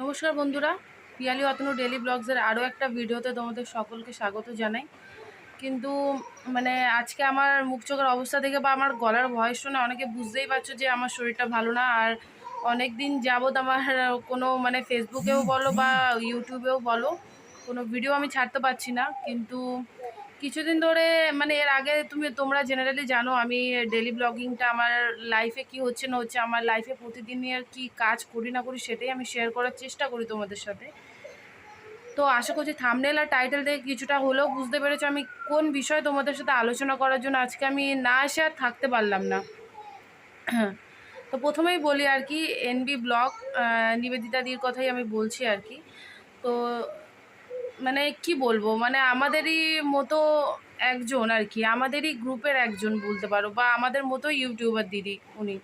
নমস্কার বন্ধুরা, পিয়ালি অতনু ডেলি ব্লগসের আরও একটা ভিডিওতে তোমাদের সকলকে স্বাগত জানাই। কিন্তু মানে আজকে আমার মুখ চোখের অবস্থা দেখে বা আমার গলার ভয়েস শুনে অনেকে বুঝতেই পারছ যে আমার শরীরটা ভালো না। আর অনেক দিন যাবৎ আমার কোনো মানে ফেসবুকেও বলো বা ইউটিউবেও বলো, কোনো ভিডিও আমি ছাড়তে পারছি না। কিন্তু কিছুদিন ধরে মানে এর আগে তুমি, তোমরা জেনারেলি জানো আমি ডেলি ব্লগিংটা আমার লাইফে কি হচ্ছে না হচ্ছে, আমার লাইফে প্রতিদিনের কি কাজ করি না করি সেটাই আমি শেয়ার করার চেষ্টা করি তোমাদের সাথে। তো আশা করছি থামনেল আর টাইটেল থেকে কিছুটা হলেও বুঝতে পেরেছ আমি কোন বিষয়ে তোমাদের সাথে আলোচনা করার জন্য আজকে আমি না এসে আর থাকতে পারলাম না। তো প্রথমেই বলি আর কি এনবি ব্লগ নিবেদিতাদির কথাই আমি বলছি আর কি। তো মানে কি বলব? মানে আমাদেরই মতো একজন আর কি। আমাদেরই গ্রুপের একজন বলতে পারো বা আমাদের মতো ইউটিউবার দিদি উনি।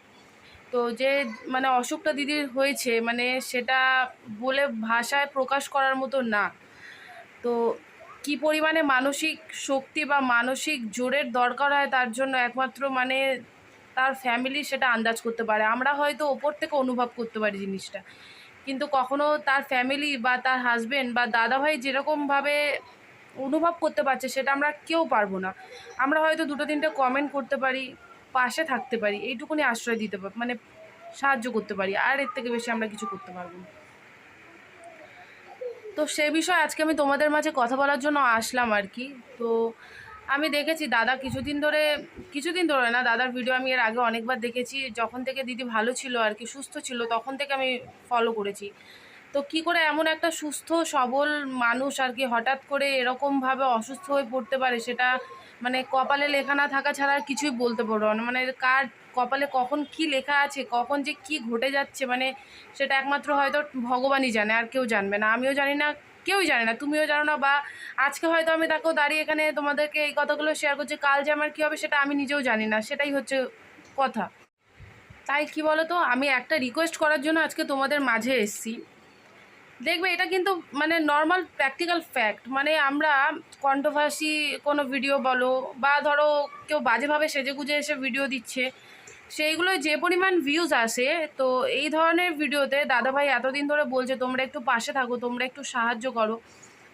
তো যে মানে অসুখটা দিদির হয়েছে মানে সেটা বলে ভাষায় প্রকাশ করার মতো না। তো কি পরিমাণে মানসিক শক্তি বা মানসিক জোরের দরকার হয় তার জন্য একমাত্র মানে তার ফ্যামিলি সেটা আন্দাজ করতে পারে। আমরা হয়তো ওপর থেকে অনুভব করতে পারি জিনিসটা। কিন্তু কখনো তার ফ্যামিলি বা তার হাজবেন্ড বা দাদাভাই যেরকমভাবে অনুভব করতে পারছে, সেটা আমরা কেউ পারব না। আমরা হয়তো দুটো তিনটে কমেন্ট করতে পারি, পাশে থাকতে পারি, এইটুকুনি আশ্রয় দিতে পারি মানে সাহায্য করতে পারি, আর এর থেকে বেশি আমরা কিছু করতে পারব না। তো সে বিষয়ে আজকে আমি তোমাদের মাঝে কথা বলার জন্য আসলাম আর কি। তো আমি দেখেছি, দাদা কিছুদিন ধরে কিছুদিন ধরে না, দাদার ভিডিও আমি এর আগে অনেকবার দেখেছি, যখন থেকে দিদি ভালো ছিল আর কি, সুস্থ ছিল, তখন থেকে আমি ফলো করেছি। তো কি করে এমন একটা সুস্থ, সবল মানুষ আর কি, হঠাৎ করে এরকমভাবে অসুস্থ হয়ে পড়তে পারে, সেটা মানে কপালে লেখা না থাকা ছাড়া আর কিছুই বলতে পারব না। মানে কার কপালে কখন কি লেখা আছে, কখন যে কি ঘটে যাচ্ছে মানে সেটা একমাত্র হয়তো ভগবানই জানে, আর কেউ জানবে না। আমিও জানি না কেউই জানে না, তুমিও জানো না বা আজকে হয়তো আমি তাকেও দাঁড়িয়ে এখানে তোমাদেরকে এই কথাগুলো শেয়ার করছি, কাল যে আমার কী হবে সেটা আমি নিজেও জানি না, সেটাই হচ্ছে কথা। তাই কি বলো তো আমি একটা রিকোয়েস্ট করার জন্য আজকে তোমাদের মাঝে এসেছি। দেখবে এটা কিন্তু মানে নর্মাল প্র্যাকটিক্যাল ফ্যাক্ট মানে আমরা কন্ট্রোভার্সি কোনো ভিডিও বলো বা ধরো কেউ বাজেভাবে সেজে গুজে এসে ভিডিও দিচ্ছে সেইগুলো যে পরিমাণ ভিউজ আসে, তো এই ধরনের ভিডিওতে দাদাভাই এতদিন ধরে বলছে, তোমরা একটু পাশে থাকো, তোমরা একটু সাহায্য করো।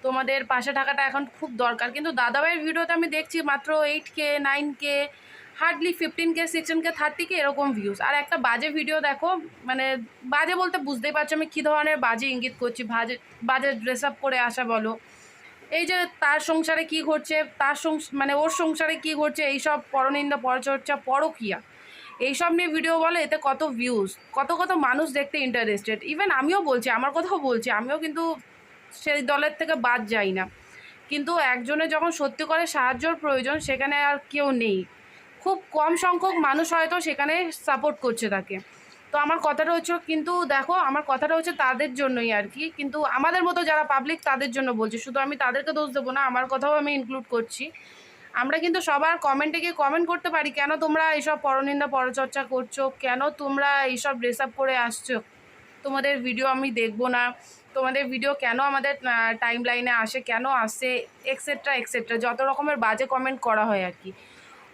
তোমাদের পাশে থাকাটা এখন খুব দরকার। কিন্তু দাদাভাইয়ের ভিডিওতে আমি দেখছি মাত্র eight K nine K hardly fifteen K sixteen K thirty K এরকম ভিউজ আর একটা বাজে ভিডিও দেখো মানে বাজে বলতে বুঝতেই পারছ আমি কী ধরনের বাজে ইঙ্গিত করছি। বাজে বাজে ড্রেস আপ করে আসা বলো। এই যে তার সংসারে কি ঘটছে, তার সংস মানে ওর সংসারে কি ঘটছে, এইসব পরনিন্দা, পরচর্চা, পরকিয়া। এইসব নিয়ে ভিডিও বলে, এতে কত ভিউজ কত কত মানুষ দেখতে ইন্টারেস্টেড ইভেন আমিও বলছি, আমার কথাও বলছি, আমিও কিন্তু সেই দলের থেকে বাদ যাই না। কিন্তু একজনের যখন সত্যি করে সাহায্যর প্রয়োজন, সেখানে আর কেউ নেই। খুব কম সংখ্যক মানুষ হয়তো সেখানে সাপোর্ট করছে তাকে। তো আমার কথাটা হচ্ছে, কিন্তু দেখো, আমার কথাটা হচ্ছে তাদের জন্যই আর কি। কিন্তু আমাদের মতো যারা পাবলিক তাদের জন্য বলছি। শুধু আমি তাদেরকে দোষ দেবো না, আমার কথাও আমি ইনক্লুড করছি। আমরা কিন্তু সবার কমেন্টে গিয়ে কমেন্ট করতে পারি, কেন তোমরা এইসব পরনিন্দা পরচর্চা করছ? কেন তোমরা এইসব ড্রেস আপ করে আসছো? তোমাদের ভিডিও আমি দেখব না। তোমাদের ভিডিও কেন আমাদের টাইম লাইনে আসে, কেন আসে এক্সেট্রা এক্সেট্রা যত রকমের বাজে কমেন্ট করা হয় আর কি।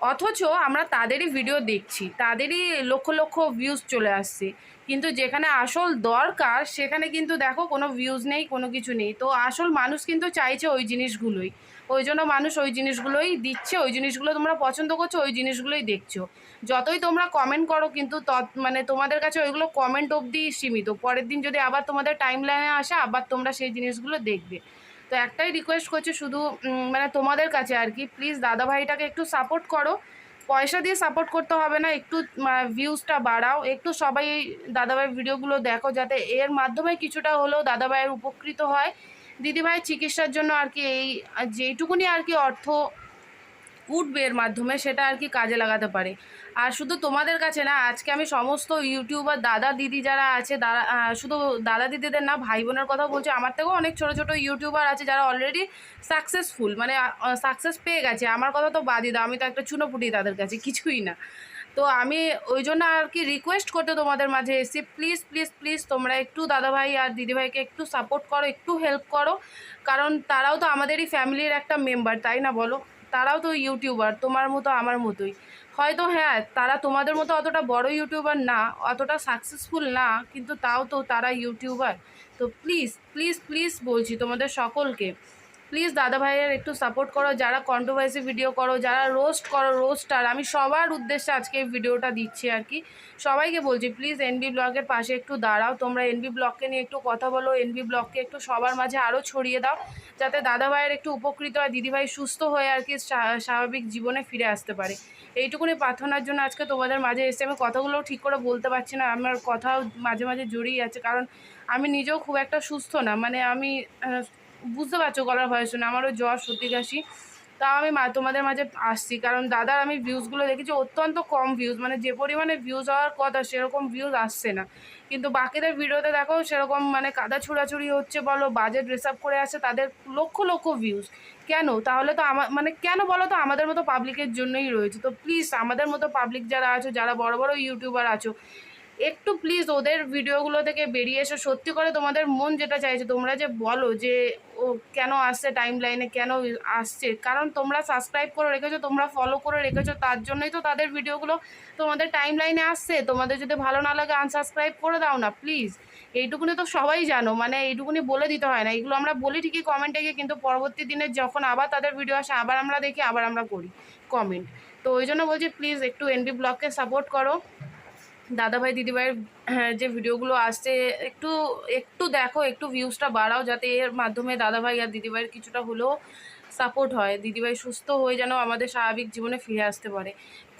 অথচ আমরা তাদেরই ভিডিও দেখছি, তাদেরই লক্ষ লক্ষ ভিউজ চলে আসছে। কিন্তু যেখানে আসল দরকার, সেখানে কিন্তু দেখো কোনো ভিউজ নেই, কোনো কিছু নেই। তো আসল মানুষ কিন্তু চাইছে ওই জিনিসগুলোই। ওই জন্য মানুষ ওই জিনিসগুলোই দিচ্ছে, ওই জিনিসগুলো তোমরা পছন্দ করছ, ওই জিনিসগুলোই দেখছ। যতই তোমরা কমেন্ট করো, কিন্তু তত মানে তোমাদের কাছে ওইগুলো কমেন্ট অবধি সীমিত। পরের দিন যদি আবার তোমাদের টাইম লাইনে আসে, আবার তোমরা সেই জিনিসগুলো দেখবে। তো একটাই রিকোয়েস্ট করছি শুধু মানে তোমাদের কাছে আর কি। প্লিজ দাদাভাইটাকে একটু সাপোর্ট করো। পয়সা দিয়ে সাপোর্ট করতে হবে না, একটু ভিউজটা বাড়াও। একটু সবাই এই দাদাভাইয়ের ভিডিওগুলো দেখো যাতে এর মাধ্যমে কিছুটা হলেও দাদাভাইয়ের উপকৃত হয়। দিদিভাই চিকিৎসার জন্য আর কি এই, যেইটুকুনি আর কি অর্থ উঠবে এর মাধ্যমে, সেটা আর কি কাজে লাগাতে পারে। আর শুধু তোমাদের কাছে না, আজকে আমি সমস্ত ইউটিউবার, দাদা দিদি যারা আছে দাদা শুধু দাদা দিদিদের না, ভাই বোনের কথা বলছি, আমার থেকেও অনেক ছোটো ছোটো ইউটিউবার আছে যারা অলরেডি সাকসেসফুল মানে সাকসেস পেয়ে গেছে। আমার কথা তো বাদই দাও, আমি তো একটা চুনোপুটি তাদের কাছে, কিছুই না। তো আমি ওই জন্য আর কি রিকোয়েস্ট করতে তোমাদের মাঝে এসেছি। প্লিজ প্লিজ প্লিজ তোমরা একটু দাদাভাই আর দিদিভাইকে একটু সাপোর্ট করো, একটু হেল্প করো। কারণ তারাও তো আমাদেরই ফ্যামিলির একটা মেম্বার তাই না বলো? তারাও তো ইউটিউবার, তোমার মতো আমার মতোই। হয়তো হ্যাঁ তারা তোমাদের মতো অতটা বড় ইউটিউবার না, অতটা সাকসেসফুল না, কিন্তু তাও তো তারা ইউটিউবার। তো প্লিজ প্লিজ প্লিজ বলছি তোমাদের সকলকে প্লিজ দাদা ভাইয়ের একটু সাপোর্ট করো, যারা কন্ট্রোভার্সি ভিডিও করো, যারা রোস্ট করো রোস্টার আমি সবার উদ্দেশ্যে আজকে এই ভিডিওটা দিচ্ছি আর কি। সবাইকে বলছি প্লিজ এনবি ব্লগের পাশে একটু দাঁড়াও, তোমরা এনবি ব্লগকে নিয়ে একটু কথা বলো এনবি ব্লগকে একটু সবার মাঝে আরও ছড়িয়ে দাও, যাতে দাদা ভাইয়ের একটু উপকৃত হয়, দিদিভাই সুস্থ হয়ে আর কি স্বাভাবিক জীবনে ফিরে আসতে পারে। এইটুকুনি প্রার্থনার জন্য আজকে তোমাদের মাঝে এসে আমি কথাগুলো ঠিক করে বলতে পারছি না, আমার কথাও মাঝে মাঝে জড়িয়ে আছে, কারণ আমি নিজেও খুব একটা সুস্থ না। মানে আমি বুঝতে পারছ গলার ভয় শুনে আমারও জ্বর, সর্দি, কাশি। তাও আমি মা, তোমাদের মাঝে আসছি, কারণ দাদার আমি ভিউজগুলো দেখেছি, অত্যন্ত কম ভিউজ মানে যে পরিমাণে ভিউজ হওয়ার কথা, সেরকম ভিউজ আসছে না। কিন্তু বাকিদের ভিডিওতে দেখো, সেরকম মানে কাদা ছুড়াছুড়ি হচ্ছে বলো, বাজে ড্রেস আপ করে আসে তাদের লক্ষ লক্ষ ভিউজ কেন? তাহলে তো আমার মানে কেন বলো তো, আমাদের মতো পাবলিকের জন্যই রয়েছে। তো প্লিজ আমাদের মতো পাবলিক যারা আছো, যারা বড় বড় ইউটিউবার আছো একটু প্লিজ ওদের ভিডিওগুলো থেকে বেরিয়ে এসে। সত্যি করে তোমাদের মন যেটা চাইছে, তোমরা যে বলো যে ও কেন আসছে টাইম লাইনে কেন আসছে? কারণ তোমরা সাবস্ক্রাইব করে রেখেছো, তোমরা ফলো করে রেখেছো, তার জন্যই তো তাদের ভিডিওগুলো তোমাদের টাইম লাইনে আসছে। তোমাদের যদি ভালো না লাগে আনসাবস্ক্রাইব করে দাও না প্লিজ এইটুকুনি তো সবাই জানো মানে এইটুকুনি বলে দিতে হয় না। এগুলো আমরা বলি ঠিকই কমেন্টে গিয়ে, কিন্তু পরবর্তী দিনে যখন আবার তাদের ভিডিও আসে, আবার আমরা দেখি, আবার আমরা করি কমেন্ট তো ওই জন্য বলছি প্লিজ একটু এনবি ব্লগকে সাপোর্ট করো। দাদাভাই দিদিভাইয়ের হ্যাঁ, যে ভিডিওগুলো আসছে একটু একটু দেখো একটু ভিউজটা বাড়াও যাতে এর মাধ্যমে দাদাভাই আর দিদিভাইয়ের কিছুটা হলেও সাপোর্ট হয়। দিদিভাই সুস্থ হয়ে যেন আমাদের স্বাভাবিক জীবনে ফিরে আসতে পারে।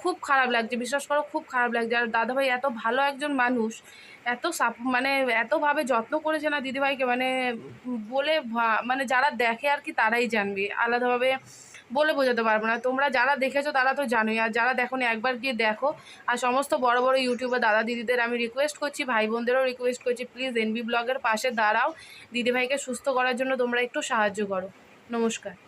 খুব খারাপ লাগছে বিশ্বাস করো খুব খারাপ লাগছে। আর দাদাভাই এত ভালো একজন মানুষ এত সাপ মানে এতভাবে যত্ন করেছে না দিদিভাইকে মানে বলে মানে যারা দেখে আর কি তারাই জানবে। আলাদাভাবে বলে বোঝাতে পারব না। তোমরা যারা দেখেছ তারা তো জানোই। আর যারা দেখো একবার গিয়ে দেখো। আর সমস্ত বড় বড় ইউটিউবার দাদা দিদিদের আমি রিকোয়েস্ট করছি, ভাই বোনদেরও রিকোয়েস্ট করছি প্লিজ এনবি ব্লগের পাশে দাঁড়াও। দিদিভাইকে সুস্থ করার জন্য তোমরা একটু সাহায্য করো। নমস্কার।